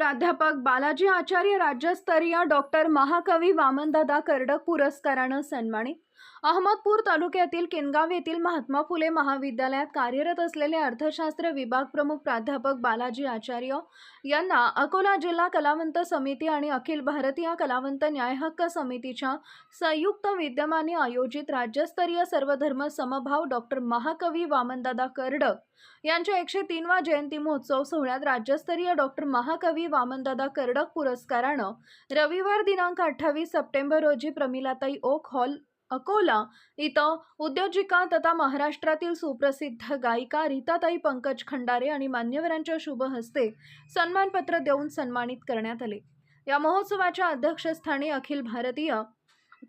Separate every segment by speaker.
Speaker 1: प्राध्यापक बालाजी आचार्य राज्यस्तरीय डॉक्टर महाकवी वामनदादा कर्डक पुरस्कारानं सन्मानित अहमदपूर तालुक्यातील किनगाव येथील महात्मा फुले महाविद्यालयात कार्यरत असलेले अर्थशास्त्र विभाग प्रमुख प्राध्यापक बालाजी आचार्य यांना अकोला जिल्हा कलावंत समिती आणि अखिल भारतीय कलावंत न्याय हक्क समितीच्या संयुक्त विद्यमाने आयोजित राज्यस्तरीय सर्वधर्म समभाव डॉक्टर महाकवी वामनदादा कर्डक यांच्या एकशे तीनवा जयंती महोत्सव सोहळ्यात राज्यस्तरीय डॉक्टर महाकवी वामनदादा कर्डक पुरस्कारानं रविवार दिनांक अठ्ठावीस सप्टेंबर रोजी प्रमिलाताई ओक हॉल अकोला इथं उद्योजिका तथा महाराष्ट्रातील सुप्रसिद्ध गायिका रीताताई पंकज खंडारे आणि मान्यवरांच्या शुभ हस्ते सन्मानपत्र देऊन सन्मानित करण्यात आले. या महोत्सवाच्या अध्यक्षस्थानी अखिल भारतीय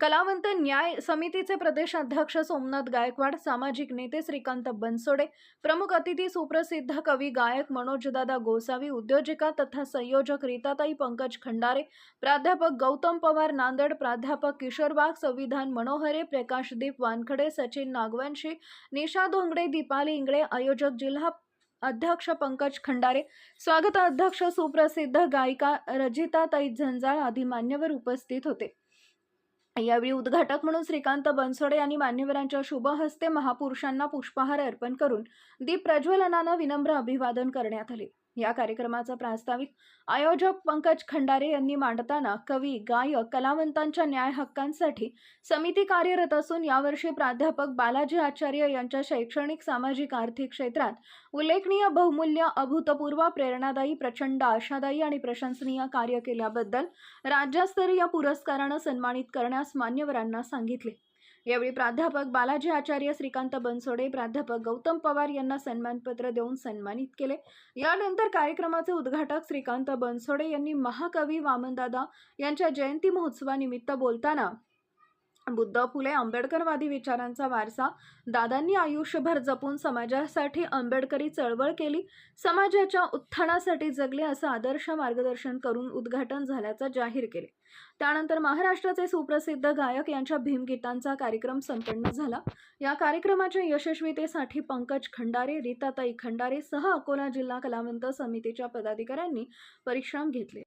Speaker 1: कलावंत न्याय समितीचे प्रदेश अध्यक्ष सोमनाथ गायकवाड सामाजिक नेते श्रीकांत बनसोडे प्रमुख अतिथी सुप्रसिद्ध कवी गायक मनोजदादा गोसावी उद्योजिका तथा संयोजक रीताताई पंकज खंडारे प्राध्यापक गौतम पवार नांदेड प्राध्यापक किशोर वाघ संविधान मनोहरे प्रकाशदीप वानखडे सचिन नागवंशी निशा धोंगडे दीपाली इंगळे आयोजक जिल्हा अध्यक्ष पंकज खंडारे स्वागत अध्यक्ष सुप्रसिद्ध गायिका रजिताताई झंजाळ आदी मान्यवर उपस्थित होते. यावेळी उद्घाटक म्हणून श्रीकांत बनसोडे यांनी मान्यवरांच्या शुभ हस्ते महापुरुषांना पुष्पहार अर्पण करून दीप प्रज्वलनानं विनम्र अभिवादन करण्यात आले. या कार्यक्रमाचा प्रास्ताविक आयोजक पंकज खंडारे यांनी मांडताना कवी गायक कलावंतांच्या न्याय हक्कांसाठी समिती कार्यरत असून यावर्षी प्राध्यापक बालाजी आचार्य यांच्या शैक्षणिक सामाजिक आर्थिक क्षेत्रात उल्लेखनीय बहुमूल्य अभूतपूर्व प्रेरणादायी प्रचंड आशादायी आणि प्रशंसनीय कार्य केल्याबद्दल राज्यस्तरीय पुरस्कारानं सन्मानित करण्यास मान्यवरांना सांगितले. यावेळी प्राध्यापक बालाजी आचार्य श्रीकांत बनसोडे प्राध्यापक गौतम पवार यांना सन्मानपत्र देऊन सन्मानित केले. यानंतर कार्यक्रमाचे उद्घाटक श्रीकांत बनसोडे यांनी महाकवी वामनदादा यांच्या जयंती महोत्सवानिमित्त बोलताना बुद्ध फुले आंबेडकरवादी विचारांचा वारसा दादांनी आयुष्यभर जपून समाजासाठी आंबेडकरी चळवळ केली समाजाच्या उत्थानासाठी जगले असं आदर्श मार्गदर्शन करून उद्घाटन झाल्याचं जाहीर केले. त्यानंतर महाराष्ट्राचे सुप्रसिद्ध गायक यांच्या भीमगीतांचा कार्यक्रम संपन्न झाला. या कार्यक्रमाच्या यशस्वीतेसाठी पंकज खंडारे रीताताई खंडारे सह अकोला जिल्हा कलावंत समितीच्या पदाधिकाऱ्यांनी परिश्रम घेतले.